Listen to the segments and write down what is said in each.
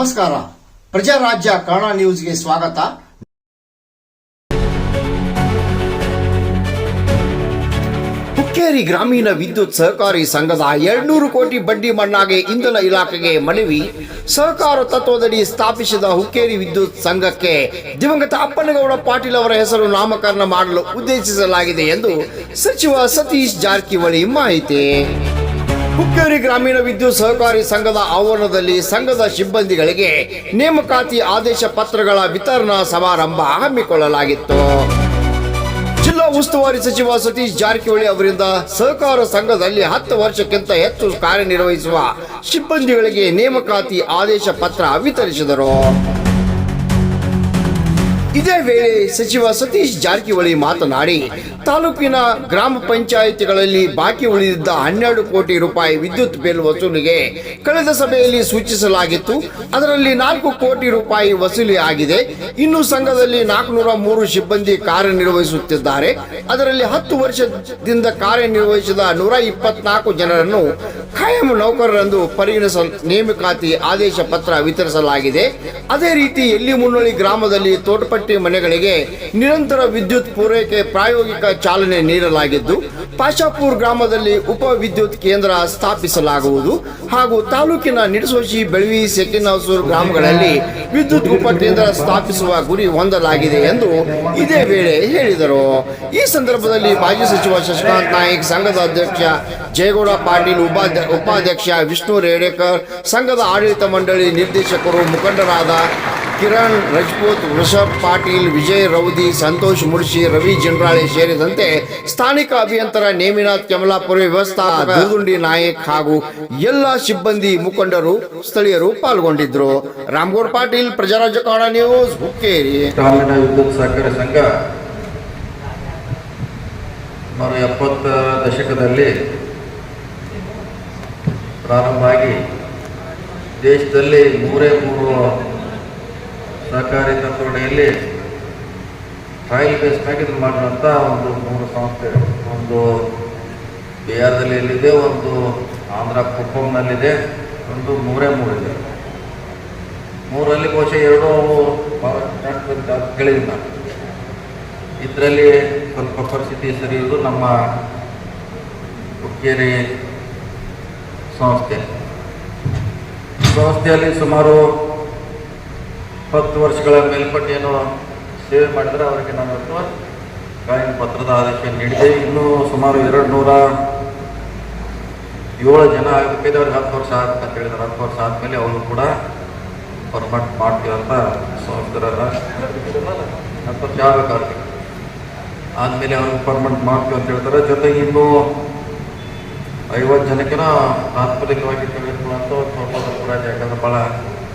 ನಮಸ್ಕಾರ. ಪ್ರಜಾರಾಜ್ಯ ಕನ್ನಡ ನ್ಯೂಸ್ಗೆ ಸ್ವಾಗತ. ಹುಕ್ಕೇರಿ ಗ್ರಾಮೀಣ ವಿದ್ಯುತ್ ಸಹಕಾರಿ ಸಂಘದ ಎರಡ್ನೂರು ಕೋಟಿ ಬಡ್ಡಿ ಮಣ್ಣಾಗೆ ಇಂಧನ ಇಲಾಖೆಗೆ ಮನವಿ. ಸಹಕಾರ ತತ್ವದಡಿ ಸ್ಥಾಪಿಸಿದ ಹುಕ್ಕೇರಿ ವಿದ್ಯುತ್ ಸಂಘಕ್ಕೆ ದಿವಂಗತ ಅಪ್ಪನಗೌಡ ಪಾಟೀಲ್ ಅವರ ಹೆಸರು ನಾಮಕರಣ ಮಾಡಲು ಉದ್ದೇಶಿಸಲಾಗಿದೆ ಎಂದು ಸಚಿವ ಸತೀಶ್ ಜಾರಕಿಹೊಳಿ ಮಾಹಿತಿ. ಹುಕ್ಕೇರಿ ಗ್ರಾಮೀಣ ವಿದ್ಯುತ್ ಸಹಕಾರಿ ಸಂಘದ ಆವರಣದಲ್ಲಿ ಸಂಘದ ಸಿಬ್ಬಂದಿಗಳಿಗೆ ನೇಮಕಾತಿ ಆದೇಶ ಪತ್ರಗಳ ವಿತರಣಾ ಸಮಾರಂಭ ಹಮ್ಮಿಕೊಳ್ಳಲಾಗಿತ್ತು. ಜಿಲ್ಲಾ ಉಸ್ತುವಾರಿ ಸಚಿವ ಸತೀಶ್ ಜಾರಕಿಹೊಳಿ ಅವರಿಂದ ಸಹಕಾರ ಸಂಘದಲ್ಲಿ ಹತ್ತು ವರ್ಷಕ್ಕಿಂತ ಹೆಚ್ಚು ಕಾರ್ಯನಿರ್ವಹಿಸುವ ಸಿಬ್ಬಂದಿಗಳಿಗೆ ನೇಮಕಾತಿ ಆದೇಶ ಪತ್ರ ವಿತರಿಸಿದರು. ಇದೇ ವೇಳೆ ಸಚಿವ ಸತೀಶ್ ಜಾರಕಿಹೊಳಿ ಮಾತನಾಡಿ ತಾಲೂಕಿನ ಗ್ರಾಮ ಪಂಚಾಯಿತಿಗಳಲ್ಲಿ ಬಾಕಿ ಉಳಿದಿದ್ದ ಹನ್ನೆರಡು ಕೋಟಿ ರೂಪಾಯಿ ವಿದ್ಯುತ್ ಬಿಲ್ ವಸೂಲಿಗೆ ಕಳೆದ ಸಭೆಯಲ್ಲಿ ಸೂಚಿಸಲಾಗಿತ್ತು. ಅದರಲ್ಲಿ ನಾಲ್ಕು ಕೋಟಿ ರೂಪಾಯಿ ವಸೂಲಿ ಆಗಿದೆ. ಇನ್ನು ಸಂಘದಲ್ಲಿ ನಾಲ್ಕುನೂರ ಮೂರು ಸಿಬ್ಬಂದಿ ಕಾರ್ಯನಿರ್ವಹಿಸುತ್ತಿದ್ದಾರೆ. ಅದರಲ್ಲಿ ಹತ್ತು ವರ್ಷದಿಂದ ಕಾರ್ಯನಿರ್ವಹಿಸಿದ ನೂರ ಇಪ್ಪತ್ನಾಲ್ಕು ಜನರನ್ನು ಖಾಯಂ ನೌಕರರೆಂದು ಪರಿಗಣಿಸ ನೇಮಕಾತಿ ಆದೇಶ ಪತ್ರ ವಿತರಿಸಲಾಗಿದೆ. ಅದೇ ರೀತಿ ಎಲ್ಲಿ ಮುನ್ನೋಳಿ ಗ್ರಾಮದಲ್ಲಿ ತೋಟಪಟ್ಟಿ ಮನೆಗಳಿಗೆ ನಿರಂತರ ವಿದ್ಯುತ್ ಪೂರೈಕೆ ಪ್ರಾಯೋಗಿಕ ಚಾಲನೆ ನೀಡಲಾಗಿದ್ದು, ಪಾಶಾಪುರ್ ಗ್ರಾಮದಲ್ಲಿ ಉಪ ವಿದ್ಯುತ್ ಕೇಂದ್ರ ಸ್ಥಾಪಿಸಲಾಗುವುದು ಹಾಗೂ ತಾಲೂಕಿನ ನಿಡಸೋಶಿ ಬೆಳವಿ ಸೆಕಿನಹಸೂರು ಗ್ರಾಮಗಳಲ್ಲಿ ವಿದ್ಯುತ್ ಉಪ ಕೇಂದ್ರ ಸ್ಥಾಪಿಸುವ ಗುರಿ ಹೊಂದಲಾಗಿದೆ ಎಂದು ಇದೇ ವೇಳೆ ಹೇಳಿದರು. ಈ ಸಂದರ್ಭದಲ್ಲಿ ಮಾಜಿ ಸಚಿವ ಶಶಿಕಾಂತ್ ನಾಯ್ಕ್, ಸಂಘದ ಅಧ್ಯಕ್ಷ ಜಯಗೌಡ ಪಾಟೀಲ್, ಉಪಾಧ್ಯ, ಉಪಾಧ್ಯಕ್ಷ ವಿಷ್ಣು ರೇಡೇಕರ್, ಸಂಘದ ಆಡಳಿತ ಮಂಡಳಿ ನಿರ್ದೇಶಕರು, ಮುಖಂಡರಾದ ಕಿರಣ್, ರಜಪೂತ್, ವೃಷಭ್, ಪಾಟೀಲ್, ವಿಜಯ್, ರೌದಿ, ಸಂತೋಷ್ ಮುರ್ಶಿ, ರವಿ ಜಿಂಡ್ರಾಳೆ ಸೇರಿದಂತೆ ಸ್ಥಾನಿಕ ಅಭಿಯಂತರ ನೇಮಿನಾಥ್ ಕಮಲಾಪುರ, ವ್ಯವಸ್ಥಾ ದುರ್ಗುಂಡಿ ನಾಯಕ್ ಹಾಗೂ ಎಲ್ಲ ಸಿಬ್ಬಂದಿ ಮುಖಂಡರು, ಸ್ಥಳೀಯರು ಪಾಲ್ಗೊಂಡಿದ್ರು. ರಾಮಗೌಡ್ ಪಾಟೀಲ್, ಪ್ರಜಾರಾಜ್ಯ ಕನ್ನಡ ನ್ಯೂಸ್, ಹುಕ್ಕೇರಿ. ಸಹಕಾರಿ ಸಂಘ ಸುಮಾರು ಎಪ್ಪತ್ತ ದಶಕದಲ್ಲಿ ಪ್ರಾರಂಭ ಆಗಿ ದೇಶದಲ್ಲಿ ಮೂರೇ ಮೂರು ಸಹಕಾರಿ ತತ್ವಡಿಯಲ್ಲಿ ಟ್ರಯಲ್ ಬೇಸ್ ಮ್ಯಾಗ ಇದು ಮಾಡಿರುವಂಥ ಒಂದು ಮೂರು ಸಂಸ್ಥೆ. ಒಂದು ಬಿಹಾರದಲ್ಲಿ ಎಲ್ಲಿದೆ, ಒಂದು ಆಂಧ್ರ ಕುಪ್ಪಂನಲ್ಲಿದೆ, ಒಂದು ಮೂರೇ ಮೂರಿದೆ. ಮೂರಲ್ಲಿ ಬಹುಶಃ ಎರಡು ಕೇಳಿದ್ದೀನಿ ನಾನು. ಇದರಲ್ಲಿ ಸ್ವಲ್ಪ ಪರಿಸ್ಥಿತಿ ಸರಿ ಇರೋದು ನಮ್ಮ ಹುಕ್ಕೇರಿ ಸಂಸ್ಥೆ. ಸಂಸ್ಥೆಯಲ್ಲಿ ಸುಮಾರು ಹತ್ತು ವರ್ಷಗಳ ಮೇಲ್ಪಟ್ಟೇನು ಸೇವೆ ಮಾಡಿದರೆ ಅವರಿಗೆ ನಾನು ಇವತ್ತು ಕಾಯಿನ್ ಪತ್ರದ ಆದೇಶ ನೀಡಿದೆ. ಇನ್ನೂ ಸುಮಾರು ಎರಡು ನೂರ ಏಳು ಜನ ಆಗಬೇಕಿದ್ದವ್ರಿಗೆ ಹತ್ತು ವರ್ಷ ಅಂತ ಹೇಳಿದ್ರು ಹತ್ತು ವರ್ಷ ಆದಮೇಲೆ ಅವರು ಕೂಡ ಪರ್ಮನೆಂಟ್ ಮಾಡ್ತೀವಿ ಅಂತ ಸಂಸ್ಥೆರಲ್ಲ ಹತ್ತು ವರ್ಷ ಆಗಬೇಕು. ಅವ್ರಿಗೆ ಆದಮೇಲೆ ಅವ್ರಿಗೆ ಪರ್ಮನೆಂಟ್ ಮಾಡ್ತೀವಿ ಅಂತ ಹೇಳ್ತಾರೆ. ಜೊತೆಗೆ ಇನ್ನೂ ಐವತ್ತು ಜನಕ್ಕಿನ ತಾತ್ಕಾಲಿಕವಾಗಿ ತೆಗೆದುಕೊಳ್ಳುವಂಥ ಸ್ವಲ್ಪ ಇದೆ ಯಾಕಂದ್ರೆ ಭಾಳ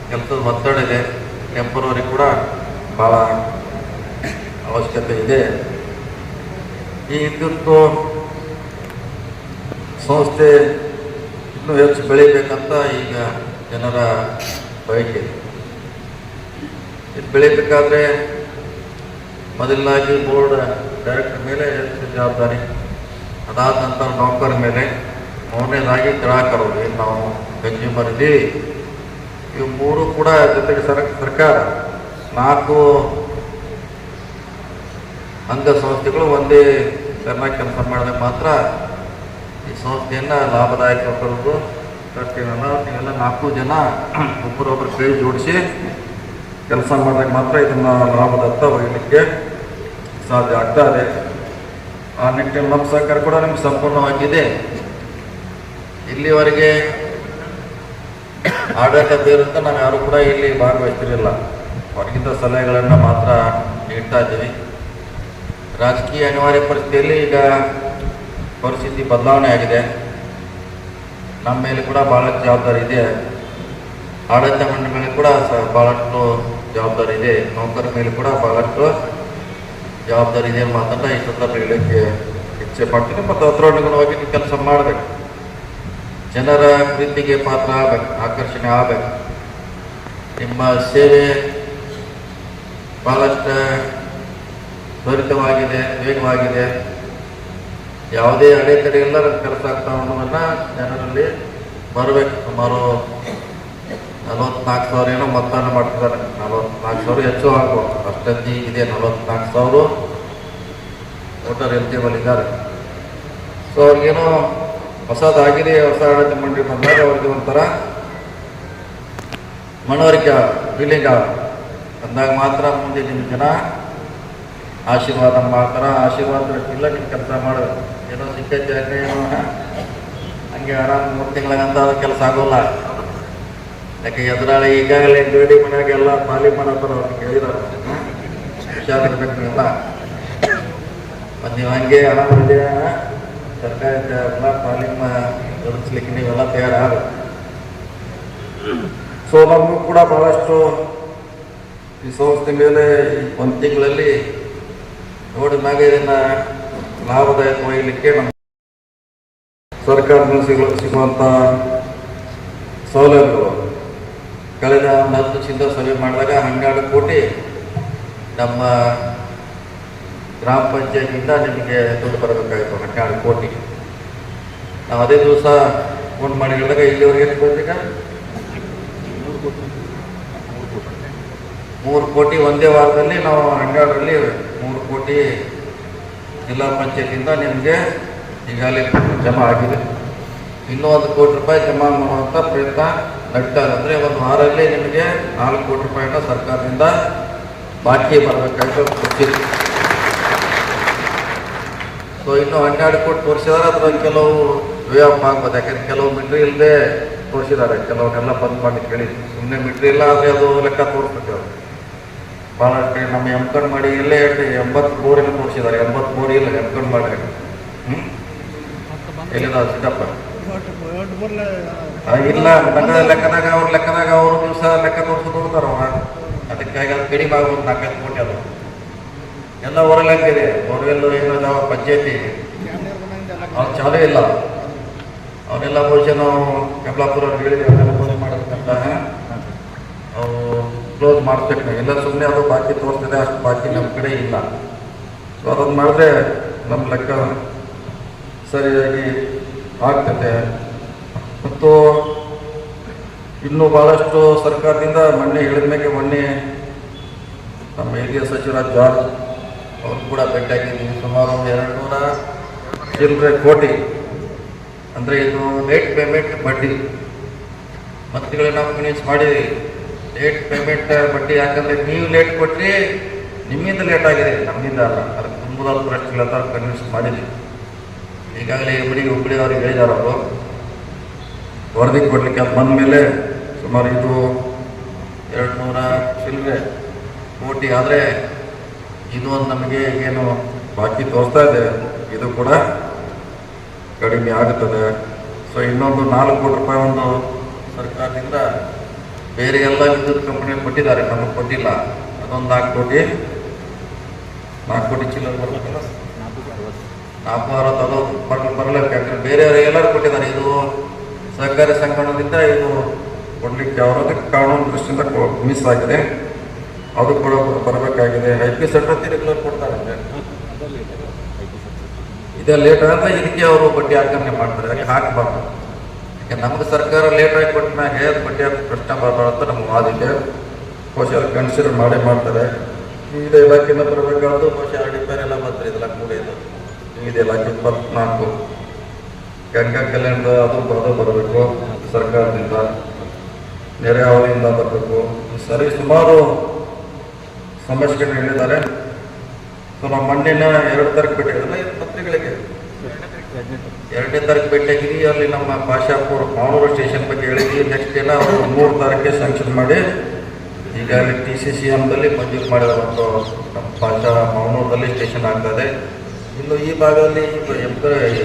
ಕೆಲಸದ ಒತ್ತಡ ಇದೆ. ಟೆಂಪರರಿ ಕೂಡ ಭಾಳ ಅವಶ್ಯಕತೆ ಇದೆ. ಈ ಹಿಂದುತ್ವ ಸಂಸ್ಥೆ ಇನ್ನೂ ಹೆಚ್ಚು ಬೆಳೀಬೇಕಂತ ಈಗ ಜನರ ಬಯಕೆ. ಇದೆ. ಇದು ಬೆಳೀಬೇಕಾದ್ರೆ ಮೊದಲಾಗಿ ಬೋರ್ಡ್ ಡೈರೆಕ್ಟರ್ ಮೇಲೆ ಹೆಚ್ಚು ಜವಾಬ್ದಾರಿ. ಅದಾದ ನಂತರ ನೌಕರ ಮೇಲೆ ಮೂರನೇದಾಗಿ ಗ್ರಾಹಕರು, ಏನು ನಾವು ಕನ್ಸ್ಯೂಮರ್ ಇದ್ದೀವಿ ಇವು ಮೂರು ಕೂಡ ಜೊತೆಗೆ ಸರ, ಸರ್ಕಾರ. ನಾಲ್ಕು ಅಂಗ ಸಂಸ್ಥೆಗಳು ಒಂದೇ ಚೆನ್ನಾಗಿ ಕೆಲಸ ಮಾಡಿದಾಗ ಮಾತ್ರ ಈ ಸಂಸ್ಥೆಯನ್ನು ಲಾಭದಾಯಕ ಬರೋದು ಕಟ್ತೀವಲ್ಲ ನೀವೆಲ್ಲ ನಾಲ್ಕು ಜನ ಒಬ್ಬರೊಬ್ಬರು ಕೈ ಜೋಡಿಸಿ ಕೆಲಸ ಮಾಡಿದಾಗ ಮಾತ್ರ ಇದನ್ನು ಲಾಭದತ್ತ ಒಯ್ಯಲಿಕ್ಕೆ ಸಾಧ್ಯ ಆಗ್ತಾ ಇದೆ. ಆ ನಿಟ್ಟಿನಲ್ಲಿ ನಮ್ಮ ಸರ್ಕಾರ ಕೂಡ ನಿಮ್ಗೆ ಸಂಪೂರ್ಣವಾಗಿದೆ. ಇಲ್ಲಿವರೆಗೆ ಬೇರಂತ ನಾವು ಯಾರು ಕೂಡ ಇಲ್ಲಿ ಭಾಗವಹಿಸ್ತಿರಲಿಲ್ಲ. ಹೊರಗಿದ್ದ ಸಲಹೆಗಳನ್ನು ಮಾತ್ರ ನೀಡ್ತಾ ಇದ್ದೀವಿ. ರಾಜಕೀಯ ಅನಿವಾರ್ಯ ಪರಿಸ್ಥಿತಿಯಲ್ಲಿ ಈಗ ಪರಿಸ್ಥಿತಿ ಬದಲಾವಣೆ ಆಗಿದೆ. ನಮ್ಮ ಮೇಲೆ ಕೂಡ ಭಾಳಷ್ಟು ಜವಾಬ್ದಾರಿ ಇದೆ. ಆಡಳಿತ ಮಂಡಳಿ ಮೇಲೆ ಕೂಡ ಭಾಳಷ್ಟು ಜವಾಬ್ದಾರಿ ಇದೆ. ನೌಕರ ಮೇಲೆ ಕೂಡ ಭಾಳಷ್ಟು ಜವಾಬ್ದಾರಿ ಇದೆ ಮಾತನ್ನ ಈ ಸಂದರ್ಭ ಹೇಳಕ್ಕೆ ಇಚ್ಛೆ ಪಡ್ತೀನಿ. ಮತ್ತು ಅದರೊಳಗೆ ಕೆಲಸ ಮಾಡಬೇಕು. ಜನರ ಪ್ರೀತಿಗೆ ಪಾತ್ರ ಆಗ್ಬೇಕು, ಆಕರ್ಷಣೆ ಆಗ್ಬೇಕು. ನಿಮ್ಮ ಸೇವೆ ಬಹಳಷ್ಟು ತ್ವರಿತವಾಗಿದೆ, ವೇಗವಾಗಿದೆ. ಯಾವುದೇ ಅಡೆತಡೆ ಇಲ್ಲ ನನ್ನ ಕೆಲಸ ಆಗ್ತಾ ಅನ್ನೋದನ್ನು ಜನರಲ್ಲಿ ಬರಬೇಕು. ಸುಮಾರು ನಲವತ್ನಾಲ್ಕು ಸಾವಿರ ಏನೋ ಮತದಾನ ಮಾಡ್ತಿದ್ದಾರೆ. ನಲವತ್ನಾಲ್ಕು ಸಾವಿರ ಹೆಚ್ಚು ಆಗ್ಬೋದು. ಅಷ್ಟೊತ್ತಿ ಇದೆ, ನಲವತ್ನಾಲ್ಕು ಸಾವಿರ ವೋಟರ್ ಎಲಿಜಿಬಲ್ ಇದ್ದಾರೆ. ಸೊ ಅವ್ರಿಗೇನೋ ಹೊಸದಾಗಿದೆ, ಹೊಸ ಆಡಳಿತ ಮಂಡಳಿ ಬಂದಾಗ ಅವ್ರಿಗೆ ಒಂಥರ ಮನವರಿಕೆ ಫೀಲಿಂಗ್ ಬಂದಾಗ ಮಾತ್ರ ಮುಂದೆ ನಿಮ್ಮ ಜನ ಆಶೀರ್ವಾದ ಮಾಡ್ತಾರ. ಆಶೀರ್ವಾದ ಇಲ್ಲ ನೀವು ಕೆಲಸ ಮಾಡಬೇಕು ಏನೋ ಸಿಕ್ಕೈತೆ, ಹಂಗೆ ಏನೋ ಹಂಗೆ ಆರಾಮ ಮೂರು ತಿಂಗಳಂತ ಕೆಲಸ ಆಗೋಲ್ಲ. ಯಾಕೆ ಎದುರಾಳಿ ಈಗಾಗಲೇ ಗಡಿ ಮನೆಯಾಗೆಲ್ಲ ಪಾಲಿ ಮಾಡತ್ತಾರ ಅವ್ರಿಗೆ ಹೇಳಿದಾರೆ ಹುಷಾರಿರ್ಬೇಕು ಎಲ್ಲ ನೀವು ಹಂಗೆ ಆರಾಮಿದೆ ಎಲ್ಲ ತಾಲೀಮ ಎದುರಿಸ್ಲಿಕ್ಕೆ ನೀವೆಲ್ಲ ತಯಾರಾಗ. ಸೊ ನಮಗೂ ಕೂಡ ಬಹಳಷ್ಟು ಈ ಸಂಸ್ಥೆ ಮೇಲೆ ಒಂದು ತಿಂಗಳಲ್ಲಿ ನೋಡಿದಾಗ ಇದನ್ನ ಲಾಭದಾಯಕ ಒಯ್ಯಲಿಕ್ಕೆ ನಮ್ಮ ಸರ್ಕಾರದಿಂದ ಸಿಗು ಸಿಗುವಂಥ ಸೌಲಭ್ಯಗಳು. ಕಳೆದ ಒಂದು ಹತ್ತು ಚಿಂತ ಸಭೆ ಮಾಡಿದಾಗ ಹನ್ನೆರಡು ಕೋಟಿ ನಮ್ಮ ಗ್ರಾಮ ಪಂಚಾಯತಿಯಿಂದ ನಿಮಗೆ ದುಡ್ಡು ಬರಬೇಕಾಗಿತ್ತು, ಹನ್ನೆರಡು ಕೋಟಿ. ನಾವು ಅದೇ ದಿವಸ ಫೋನ್ ಮಾಡಿ ಹೇಳಿದಾಗ ಇಲ್ಲಿವರೆಗೆ ಬಂದೀಗ ಮೂರು ಕೋಟಿ. ಒಂದೇ ವಾರದಲ್ಲಿ ನಾವು ಹನ್ನೆರಡರಲ್ಲಿ ಮೂರು ಕೋಟಿ ಜಿಲ್ಲಾ ಪಂಚಾಯತಿಯಿಂದ ನಿಮಗೆ ಈಗಾಗಲೇ ಜಮಾ ಆಗಿದೆ. ಇನ್ನೂ ಒಂದು ಕೋಟಿ ರೂಪಾಯಿ ಜಮಾ ಮಾಡುವಂಥ ಪ್ರಯತ್ನ ನಡೀತಾ ಇದೆ. ಅಂದರೆ ಒಂದು ವಾರಲ್ಲಿ ನಿಮಗೆ ನಾಲ್ಕು ಕೋಟಿ ರೂಪಾಯಿನ ಸರ್ಕಾರದಿಂದ ಬಾಕಿ ಬರಬೇಕಾಯ್ತು ಗೊತ್ತಿದೆ. ಸೊ ಇನ್ನು ಹನ್ನೆರಡು ಕೋಟಿ ತೋರಿಸಿದಾರೆ ಅದರ ಕೆಲವು ವ್ಯಾಪ್ ಆಗ್ಬೋದು ಯಾಕೆಂದ್ರೆ ಕೆಲವು ಮಿಟ್ರಿ ಇಲ್ಲದೆ ತೋರಿಸಿದ್ದಾರೆ. ಕೆಲವನ್ನೆಲ್ಲ ಬಂದ್ ಮಾಡಿ ಕೇಳಿ. ಸುಮ್ಮನೆ ಮಿಟ್ರಿ ಇಲ್ಲ ಆದರೆ ಅದು ಲೆಕ್ಕ ತೋರಿಸ್ಬೇಕು ಅವರು. ಭಾಳಷ್ಟು ನಮ್ಮ ಎಮ್ಕಂಡ್ ಮಾಡಿ ಇಲ್ಲೇ ಎಂಬತ್ತು ಬೋರಿನ ತೋರಿಸಿದ್ದಾರೆ. ಎಂಬತ್ತು ಬೋರಿ ಇಲ್ಲ ಎಮ್ಕಂಡ್ ಮಾಡಿ. ಹ್ಞೂ ಎಲ್ಲಿದ ಸಿದ್ದಪ್ಪ. ಇಲ್ಲ ನನ್ನ ಲೆಕ್ಕದಾಗ ಅವ್ರ ಲೆಕ್ಕದಾಗ ಅವರು ದಿವಸ ಲೆಕ್ಕ ತೋರಿಸೋದು ಹೋಗ್ತಾರ ಅದಕ್ಕಾಗಿ ಅದು ಕಡಿಮೆ ಆಗ್ಬೋದು ನಾಲ್ಕೈದು ಕೋಟಿ ಅದು. ಎಲ್ಲ ಹೊರಲಾಗಿದೆ ಬೋರ್ವೆಲ್ಲು ಏನದಾವ ಪಂಚಾಯತಿ. ಅವ್ರು ಚಾಲೂ ಇಲ್ಲ. ಅವನ್ನೆಲ್ಲ ಬಹುಶಃ ನಾವು ಕಮಲಾಪುರ ಅವ್ರಿಗೆ ಹೇಳಿದ್ವಿ ಅವನ್ನೆಲ್ಲ ಕ್ಲೋಸ್ ಮಾಡೋದಕ್ಕಂತ ಅವು ಕ್ಲೋಸ್ ಮಾಡಿಸ್ಬೇಕು ನಾವು ಎಲ್ಲ ಸುಮ್ಮನೆ ಅದು ಬಾಕಿ ತೋರಿಸ್ತದೆ ಅಷ್ಟು ಬಾಕಿ ನಮ್ಮ ಕಡೆ ಇಲ್ಲ ಸೊ ಅದನ್ನು ಮಾಡಿದ್ರೆ ನಮ್ಮ ಲೆಕ್ಕ ಸರಿಯಾಗಿ ಆಗ್ತದೆ ಮತ್ತು ಇನ್ನೂ ಭಾಳಷ್ಟು ಸರ್ಕಾರದಿಂದ ಮೊನ್ನೆ ಹೇಳಿದ್ಮೇಲೆ ಮೊನ್ನೆ ನಮ್ಮ ಹಿರಿಯ ಸಚಿವ ಜಾರ್ಜ್ ಅವರು ಕೂಡ ಭೇಟಿಯಾಗಿದ್ದೀವಿ ಸುಮಾರು ಒಂದು ಎರಡು ನೂರ ಚಿಲ್ಲರೆ ಕೋಟಿ ಅಂದರೆ ಇದು ಲೇಟ್ ಪೇಮೆಂಟ್ ಬಡ್ಡಿ. ಮತ್ತೆಗಳನ್ನ ನಾವು ಕನ್ವಿನ್ಸ್ ಮಾಡಿದ್ವಿ. ಲೇಟ್ ಪೇಮೆಂಟ್ ಬಡ್ಡಿ, ಯಾಕಂದರೆ ನೀವು ಲೇಟ್ ಕೊಟ್ಟರೆ ನಿಮ್ಮಿಂದ ಲೇಟ್ ಆಗಿದೆ. ನಮ್ಮಿಂದ ಅಲ್ಲ. ಅದಕ್ಕೆ ತುಂಬದಾದ ಪ್ರಶ್ನೆಗಳಂತ ಕನ್ವಿನ್ಸ್ ಮಾಡಿದ್ವಿ. ಈಗಾಗಲೇ ಹುಬ್ಳಿ ಹುಬ್ಳಿ ಅವ್ರಿಗೆ ಹೇಳಿದಾರ ಅವರು. ವರದಿ ಕೊಡಲಿಕ್ಕೆ ಅದು ಬಂದ ಮೇಲೆ ಸುಮಾರು ಇದು ಎರಡು ನೂರ ಚಿಲ್ಲರೆ ಕೋಟಿ ಆದರೆ ಇದು ಒಂದು ನಮಗೆ ಏನು ಬಾಕಿ ತೋರಿಸ್ತಾ ಇದೆ. ಇದು ಕೂಡ ಕಡಿಮೆ ಆಗುತ್ತದೆ. ಸೊ ಇನ್ನೊಂದು ನಾಲ್ಕು ಕೋಟಿ ರೂಪಾಯಿ ಒಂದು ಸರ್ಕಾರದಿಂದ ಬೇರೆ ಎಲ್ಲ ವಿದ್ಯುತ್ ಕಂಪನಿ ಕೊಟ್ಟಿದ್ದಾರೆ. ನಮಗೆ ಕೊಟ್ಟಿಲ್ಲ. ಅದೊಂದು ನಾಲ್ಕು ಕೋಟಿ. ನಾಲ್ಕು ಕೋಟಿ ಚೀಲ ಬರಬೇಕಲ್ಲ ನಾಲ್ಕು ಅರವತ್ತು. ಅದು ಬರಲು ಬರಲೇಬೇಕು. ಯಾಕಂದ್ರೆ ಬೇರೆಯವರು ಎಲ್ಲರೂ ಕೊಟ್ಟಿದ್ದಾರೆ. ಇದು ಸಹಕಾರಿ ಸಂಘಟನದಿಂದ ಇದು ಕೊಡಲಿಕ್ಕೆ ಅವರದ್ದು ಕಾನೂನು ದೃಷ್ಟಿಯಿಂದ ಮಿಸ್ ಆಗಿದೆ. ಅದು ಕೂಡ ಬರಬೇಕಾಗಿದೆ. ಐ ಪಿ ಸೆಟ್ ರೆಗ್ಯುಲರ್ ಇದೇ ಲೇಟ್ ಅಂತ ಇದಕ್ಕೆ ಅವರು ಬಡ್ಡಿ ಹಾಕಂಗೆ ಮಾಡ್ತಾರೆ, ಯಾಕೆ ಹಾಕಬಾರ್ದು? ಯಾಕೆ ನಮ್ಗೆ ಸರ್ಕಾರ ಲೇಟ್ ಆಗಿ ಕೊಟ್ಟ ಮ್ಯಾಗೆ ಬಡ್ಡಿ ಪ್ರಶ್ನೆ ಬರಬಾರ್ದು ಅಂತ ನಮ್ಗೆ ವಾದಿದೆ ಬಹುಶಃ ಕನ್ಸಿಡರ್ ಮಾಡೇ ಮಾಡ್ತಾರೆ. ವಿವಿಧ ಇಲಾಖೆಯಿಂದ ಬರಬೇಕಾದ್ರು ಬಹುಶಃ ರಿಪೇರ್ ಎಲ್ಲ ಬರ್ತಾರೆ ಇದೆಲ್ಲ ಕೂಡ ಇದು ವಿವಿಧ ಇಲಾಖೆ ಇಪ್ಪತ್ನಾಲ್ಕು. ಗಂಗಾ ಕಲ್ಯಾಣದ ಅದು ಅದು ಬರಬೇಕು, ಸರ್ಕಾರದಿಂದ ನೆರೆಹಾವಳಿಯಿಂದ ಬರಬೇಕು. ಸರಿ ಸುಮಾರು ಸಮಸ್ಯೆಗಳನ್ನ ಹೇಳಿದ್ದಾರೆ. ಸೊ ನಮ್ಮ ಮಣ್ಣಿನ ಎರಡು ತರಕ್ಕೆ ಎರಡನೇ ತಾರೀಕು ಭೇಟಿಯಾಗಿದ್ವಿ ಅಲ್ಲಿ ನಮ್ಮ ಪಾಶಾಪುರ ಮಾವನೂರು ಸ್ಟೇಷನ್ ಬಗ್ಗೆ ಹೇಳಿದ್ವಿ. ನೆಕ್ಸ್ಟ್ ಏನ ಅವರು ಮೂರು ತಾರೀಕಿಗೆ ಸ್ಯಾಂಕ್ಷನ್ ಮಾಡಿ ಈಗಾಗಲೇ ಟಿ ಸಿ ಸಿ ಎಮ್ದಲ್ಲಿ ಮಂಜೂರು ಮಾಡಿರುವಂಥ ನಮ್ಮ ಪಾಶಾ ಮಾವನೂರದಲ್ಲಿ ಸ್ಟೇಷನ್ ಆಗ್ತದೆ ಇನ್ನು ಈ ಭಾಗದಲ್ಲಿ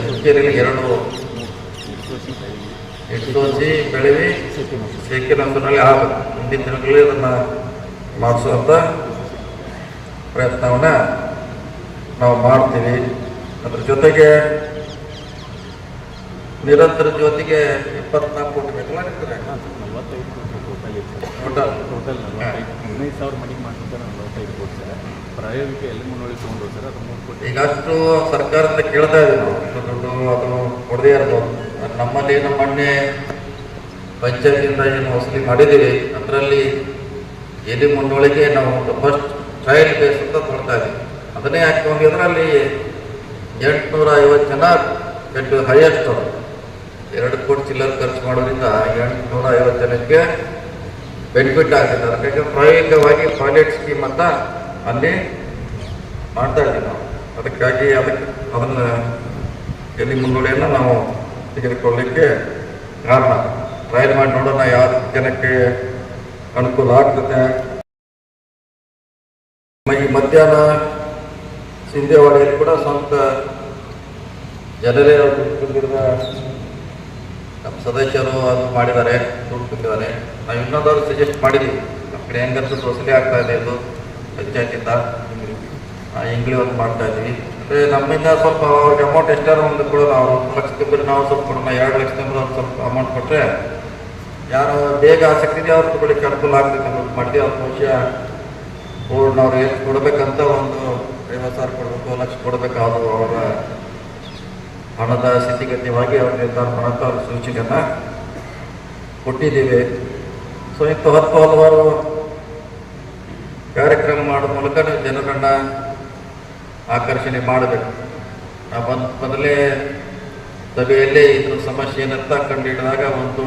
ಹುಕ್ಕೇರಿಯಲ್ಲಿ ಎರಡು ಎಷ್ಟೋಸಿ ಬೆಳವಿ. ಸೇಕಿನಂತನಲ್ಲಿ ಆಗ ಮುಂದಿನ ದಿನಗಳಲ್ಲಿ ಅದನ್ನು ಮಾಡಿಸುವಂಥ ಪ್ರಯತ್ನವನ್ನು ನಾವು ಮಾಡ್ತೀವಿ. ಅದ್ರ ಜೊತೆಗೆ ನಿರಂತರ ಜ್ಯೋತಿಗೆ ಇಪ್ಪತ್ನಾಲ್ಕು ಕೋಟಿ ಬೇಕಲ್ಲ ಟೋಟಲ್ ಟೋಟಲ್ ನಲವತ್ತೈದು ಹದಿನೈದು ಸಾವಿರ ಮನೆಗೆ ಮಾಡ್ತಿದ್ದ ನಲವತ್ತೈದು ಕೋಟಿ ಸರ್. ಪ್ರಾಯೋಗಿಕ ಎಲ್ಲಿ ಮುನ್ನೋಳಿ ತೊಗೊಂಡು ಸರ್? ಅದು ಮೂರು ಕೋಟಿ. ಈಗ ಅಷ್ಟು ಸರ್ಕಾರದಿಂದ ಕೇಳ್ತಾ ಇದ್ದೀವಿ ದುಡ್ಡು ಅದು ಕೊಡದೇ ಇರ್ಬೋದು ನಮ್ಮಲ್ಲಿ ಏನು ಮೊನ್ನೆ ಪಂಚಾಯತಿಯಿಂದ ಏನು ವಸೂಲಿ ಮಾಡಿದ್ದೀವಿ. ಅದರಲ್ಲಿ ಎಲ್ಲಿ ಮುನ್ನೋಳಿಗೆ ನಾವು ಫಸ್ಟ್ ಟ್ರಯಲ್ ಬೇಸ್ ಅಂತ ಕೊಡ್ತಾ ಇದ್ದೀವಿ ಅದನ್ನೇ ಹಾಕೊಂಡು ಅದರಲ್ಲಿ ಎಂಟುನೂರ ಐವತ್ತು ಜನ ಎಂಟು ಹೈಯೆಸ್ಟ್ ಎರಡು ಕೋಟಿ ಚಿಲ್ಲರ್ ಖರ್ಚು ಮಾಡೋದ್ರಿಂದ ಎಂಟುನೂರ ಐವತ್ತು ಜನಕ್ಕೆ ಬೆನಿಫಿಟ್ ಆಗ್ತದೆ ಯಾಕಂದ್ರೆ ಪ್ರಾಯೋಗಿಕವಾಗಿ ಪೈಲಟ್ ಸ್ಕೀಮ್ ಅಂತ ಅಲ್ಲಿ ಮಾಡ್ತಾ ಇದ್ದೀವಿ ನಾವು. ಅದಕ್ಕಾಗಿ ಅದಕ್ಕೆ ಅದನ್ನು ಎಲ್ಲಿ ಮುನ್ನುಡಿಯನ್ನು ನಾವು ತೆಗೆದುಕೊಳ್ಳಲಿಕ್ಕೆ ಕಾರಣ. ಟ್ರಯಲ್ ಮಾಡಿ ನೋಡೋಣ ಯಾವ ಜನಕ್ಕೆ ಅನುಕೂಲ ಆಗ್ತದೆ. ಈ ಮಧ್ಯಾಹ್ನ ಸಿಂಧೇವಾಡಿಯಲ್ಲಿ ಕೂಡ ಸ್ವಂತ ಜನರೇ ನಮ್ಮ ಸದಸ್ಯರು ಅದು ಮಾಡಿದ್ದಾರೆ ದುಡ್ಡು ತುಂಬಿದ್ದಾರೆ ನಾವು ಇನ್ನೊಂದಾದ್ರು ಸಜೆಸ್ಟ್ ಮಾಡಿದ್ವಿ. ನಮ್ಮ ಕಡೆ ಹೆಂಗಂತೂ ವಸೂಲಿ ಆಗ್ತಾ ಇದೆ ಇದು ಆ, ಇಂಗ್ಲಿ ಒಂದು ಮಾಡ್ತಾ ಇದ್ದೀವಿ. ಅಂದರೆ ನಮ್ಮಿಂದ ಸ್ವಲ್ಪ ಅವ್ರಿಗೆ ಅಮೌಂಟ್ ಎಷ್ಟಾದ್ರು ಒಂದು ಕೂಡ ನಾವು ಒಂದು ಲಕ್ಷ ತುಂಬಿದ್ರೆ ನಾವು ಸ್ವಲ್ಪ ಕೊಡೋಣ ಎರಡು ಲಕ್ಷ ತುಂಬಿದ್ರೆ ಒಂದು ಸ್ವಲ್ಪ ಅಮೌಂಟ್ ಕೊಟ್ಟರೆ ಯಾರು ಬೇಗ ಆಸಕ್ತಿ ಅವ್ರು ತಗೊಳ್ಳಿಕ್ಕೆ ಅನುಕೂಲ ಆಗ್ತದೆ ಅನ್ನೋದು ಮಾಡಿದ್ವಿ. ಅವ್ರ ಬಹುಶಃ ಏನು ಕೊಡಬೇಕಂತ ಒಂದು ಐವತ್ತು ಸಾವಿರ ಕೊಡಬೇಕು ಲಕ್ಷ ಕೊಡಬೇಕಾದ್ರು ಅವರ ಹಣದ ಸ್ಥಿತಿಗತಿವಾಗಿ ಅವರು ನಿರ್ಧಾರ ಮಾಡೋಕ್ಕೆ ಅವ್ರ ಸೂಚನೆಯನ್ನು ಕೊಟ್ಟಿದ್ದೀವಿ. ಸೊ ಇಂಥ ಹತ್ತು ಹಲವಾರು ಕಾರ್ಯಕ್ರಮ ಮಾಡೋ ಮೂಲಕ ನೀವು ಜನರನ್ನು ಆಕರ್ಷಣೆ ಮಾಡಬೇಕು. ನಾವು ಬಂದ, ಮೊದಲೇ ಸಭೆಯಲ್ಲಿ ಇದ್ರ ಸಮಸ್ಯೆ ಏನಂತ ಕಂಡಿಡಿದಾಗ ಒಂದು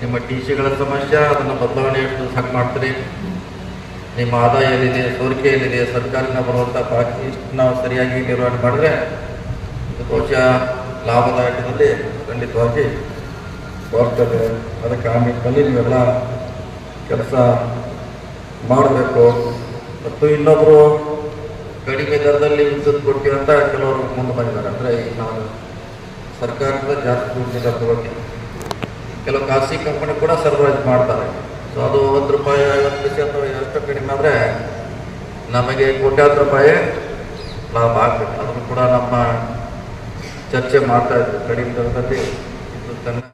ನಿಮ್ಮ ಟಿ ಸಿಗಳ ಸಮಸ್ಯೆ, ಅದನ್ನು ಬದಲಾವಣೆ ಎಷ್ಟು ಸಾಕು ಮಾಡ್ತೀರಿ. ನಿಮ್ಮ ಆದಾಯ ಎಲ್ಲಿದೆ ಸೋರಿಕೆ ಎಲ್ಲಿದೆ ಸರ್ಕಾರದಿಂದ ಬರುವಂಥ ಬಾಕಿ ನಾವು ಸರಿಯಾಗಿ ನಿರ್ವಹಣೆ ಮಾಡಿದ್ರೆ ಬಹುಶಃ ಲಾಭದಾಯಕದಲ್ಲಿ ಖಂಡಿತವಾಗಿ ಬರ್ತದೆ. ಅದಕ್ಕೆ ಆ ನಿಟ್ಟಿನಲ್ಲಿ ನೀವೆಲ್ಲ ಕೆಲಸ ಮಾಡಬೇಕು. ಮತ್ತು ಇನ್ನೊಬ್ಬರು ಕಡಿಮೆ ದರದಲ್ಲಿ ವಿದ್ಯುತ್ ಕೊಡ್ತೀವಿ ಅಂತ ಕೆಲವರು ಮುಂದೆ ಬಂದಿದ್ದಾರೆ. ಅಂದರೆ ಈಗ ನಾವು ಸರ್ಕಾರದಿಂದ ಜಾಸ್ತಿ ದುಡ್ಡಿಗೆ ತಗೋತೀವಿ ಕೆಲವು ಖಾಸಗಿ ಕಂಪನಿ ಕೂಡ ಸರ್ವೈಸ್ ಮಾಡ್ತಾರೆ. ಸೊ ಅದು ಒಂದು ರೂಪಾಯಿ ಐವತ್ತು ಪೈಸೆ ಅಥವಾ ಎಷ್ಟು ಕಡಿಮೆ ಆದರೆ ನಮಗೆ ಕೋಟ್ಯಾಂತರ ರೂಪಾಯಿ ಲಾಭ ಆಗ್ತದೆ ಅದನ್ನು ಕೂಡ ನಮ್ಮ ಚರ್ಚೆ ಮಾಡ್ತಾ ಇದ್ದರು ಕಡಿಮೆ ದರದಲ್ಲಿ ವಿದ್ಯುತ್ತನ್ನು